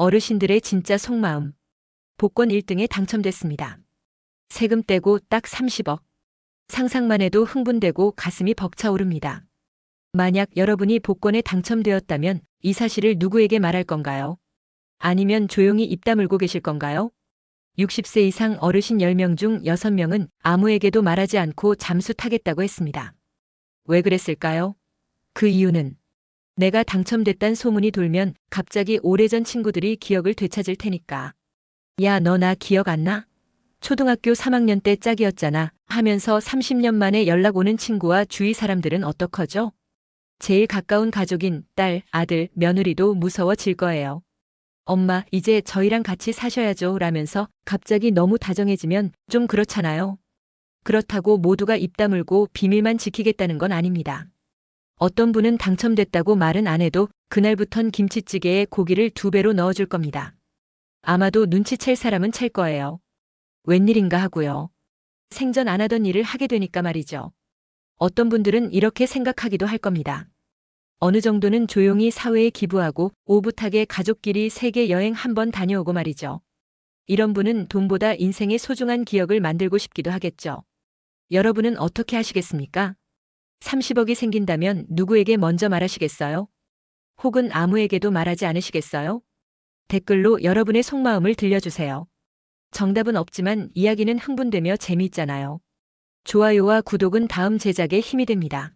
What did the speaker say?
어르신들의 진짜 속마음. 복권 1등에 당첨됐습니다. 세금 떼고 딱 30억. 상상만 해도 흥분되고 가슴이 벅차오릅니다. 만약 여러분이 복권에 당첨되었다면 이 사실을 누구에게 말할 건가요? 아니면 조용히 입 다물고 계실 건가요? 60세 이상 어르신 10명 중 6명은 아무에게도 말하지 않고 잠수 타겠다고 했습니다. 왜 그랬을까요? 그 이유는 내가 당첨됐단 소문이 돌면 갑자기 오래전 친구들이 기억을 되찾을 테니까. 야, 너 나 기억 안 나? 초등학교 3학년 때 짝이었잖아 하면서 30년 만에 연락 오는 친구와 주위 사람들은 어떡하죠? 제일 가까운 가족인 딸, 아들, 며느리도 무서워질 거예요. 엄마, 이제 저희랑 같이 사셔야죠. 라면서 갑자기 너무 다정해지면 좀 그렇잖아요. 그렇다고 모두가 입 다물고 비밀만 지키겠다는 건 아닙니다. 어떤 분은 당첨됐다고 말은 안 해도 그날부턴 김치찌개에 고기를 두 배로 넣어줄 겁니다. 아마도 눈치챌 사람은 챌 거예요. 웬일인가 하고요. 생전 안 하던 일을 하게 되니까 말이죠. 어떤 분들은 이렇게 생각하기도 할 겁니다. 어느 정도는 조용히 사회에 기부하고 오붓하게 가족끼리 세계 여행 한번 다녀오고 말이죠. 이런 분은 돈보다 인생의 소중한 기억을 만들고 싶기도 하겠죠. 여러분은 어떻게 하시겠습니까? 30억이 생긴다면 누구에게 먼저 말하시겠어요? 혹은 아무에게도 말하지 않으시겠어요? 댓글로 여러분의 속마음을 들려주세요. 정답은 없지만 이야기는 흥분되며 재미있잖아요. 좋아요와 구독은 다음 제작에 힘이 됩니다.